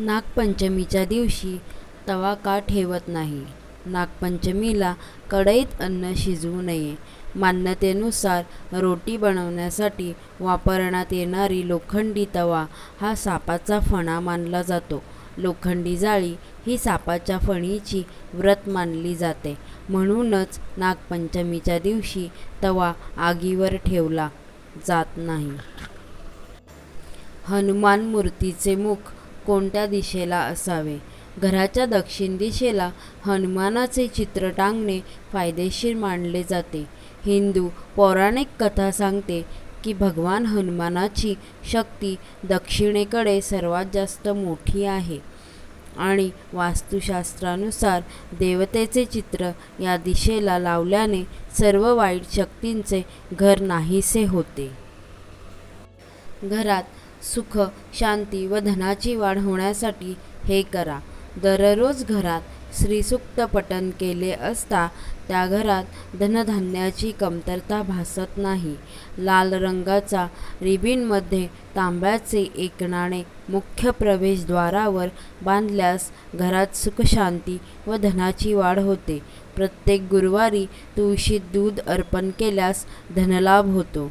नागपंचमीच्या दिवशी तवा का ठेवत नाही? नागपंचमीला कढईत अन्न शिजवू नये. मान्यतेनुसार रोटी बनवण्यासाठी वापरण्यात येणारी लोखंडी तवा हा सापाचा फणा मानला जातो. लोखंडी जाळी ही सापाच्या फणीची व्रत मानली जाते. म्हणूनच नागपंचमीच्या दिवशी तवा आगीवर ठेवला जात नाही. हनुमान मूर्तीचे मुख कोणत्या दिशेला असावे? घराच्या दक्षिण दिशेला हनुमानाचे चित्र टांगणे फायदेशीर मानले जाते. हिंदू पौराणिक कथा सांगते की भगवान हनुमानाची शक्ती दक्षिणेकडे सर्वात जास्त मोठी आहे आणि वास्तुशास्त्रानुसार देवतेचे चित्र या दिशेला लावल्याने सर्व वाईट शक्तींचे घर नाहीसे होते. घरात सुख शांती व धनाची वाढ होण्यासाठी हे करा. दररोज घरात श्रीसुक्त पठन केले असता त्या घरात धनधान्याची कमतरता भासत नाही. लाल रंगाचा रिबीनमध्ये तांब्याचे एक नाणे मुख्य प्रवेशद्वारावर बांधल्यास घरात सुखशांती व धनाची वाढ होते. प्रत्येक गुरुवारी तुळशीत दूध अर्पण केल्यास धनलाभ होतो.